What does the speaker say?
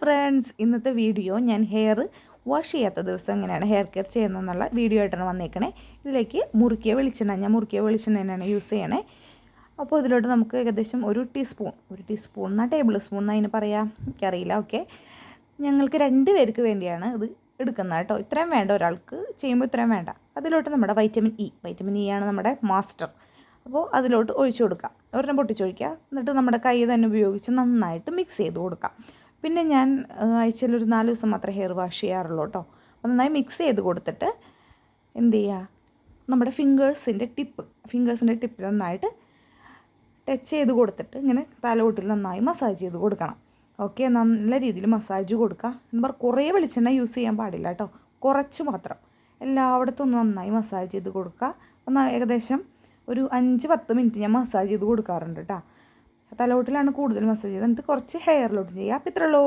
Friends ഇന്നത്തെ video ഞാൻ hair wash ചെയ്യാത്ത ദിവസം എങ്ങനെയാണ് ഹെയർ കെയർ ചെയ്യുന്നതെന്നുള്ള വീഡിയോ ആയിട്ടാണ് വന്നേക്കണേ. ഇതിലേക്ക് മുറുക്കിയ വെളിച്ചെണ്ണ ഞാൻ മുറുക്കിയ വെളിച്ചെണ്ണ തന്നെയാണ് യൂസ് ചെയ്യണേ. അപ്പോൾ ഇതിലോട്ട് നമുക്ക് ഏകദേശം ഒരു ടീസ്പൂൺ ഒരു ടീസ്പൂൺ എന്നാൽ ടേബിൾ സ്പൂൺ എന്നാൽ അതിന് പറയാം? എനിക്കറിയില്ല ഓക്കെ ഞങ്ങൾക്ക് രണ്ട് പേർക്ക് വേണ്ടിയാണ് ഇത് എടുക്കുന്നത് കേട്ടോ. ഇത്രയും വേണ്ട ഒരാൾക്ക് ചെയ്യുമ്പോൾ ഇത്രയും വേണ്ട. അതിലോട്ട് നമ്മുടെ വൈറ്റമിൻ ഇ വൈറ്റമിൻ ഇ ആണ് നമ്മുടെ മാസ്റ്റർ അപ്പോൾ അതിലോട്ട് ഒഴിച്ചു കൊടുക്കാം. ഒരെണ്ണം പൊട്ടിച്ചൊഴിക്കുക. എന്നിട്ട് നമ്മുടെ കൈ തന്നെ ഉപയോഗിച്ച് നന്നായിട്ട് മിക്സ് ചെയ്ത് കൊടുക്കാം. പിന്നെ ഞാൻ ആഴ്ചയിൽ ഒരു നാല് ദിവസം മാത്രമേ ഹെയർ വാഷ് ചെയ്യാറുള്ളൂ കേട്ടോ നന്നായി മിക്സ് ചെയ്ത് കൊടുത്തിട്ട് എന്ത് ചെയ്യുക നമ്മുടെ ഫിംഗേഴ്സിന്റെ ടിപ്പ് ഫിംഗേഴ്സിന്റെ ടിപ്പിൽ നന്നായിട്ട് ടച്ച് ചെയ്ത് കൊടുത്തിട്ട് ഇങ്ങനെ തലോട്ടിൽ നന്നായി മസാജ് ചെയ്ത് കൊടുക്കണം. ഓക്കെ നല്ല രീതിയിൽ മസാജ് കൊടുക്കുക. എന്ന് പറഞ്ഞാൽ കുറേ വെളിച്ചെണ്ണ യൂസ് ചെയ്യാൻ പാടില്ല കേട്ടോ കുറച്ച് മാത്രം. എല്ലായിടത്തും ഒന്ന് നന്നായി മസാജ് ചെയ്ത് കൊടുക്കുക. ഒന്ന് ഏകദേശം ഒരു അഞ്ച് പത്ത് മിനിറ്റ് ഞാൻ മസാജ് ചെയ്ത് കൊടുക്കാറുണ്ട് കേട്ടോ തലോട്ടിലാണ് കൂടുതൽ മസാജ് ചെയ്യുന്നത്. എന്നിട്ട് കുറച്ച് ഹെയറിലോട്ട് ചെയ്യുക അപ്പോൾ ഇത്രയുള്ളൂ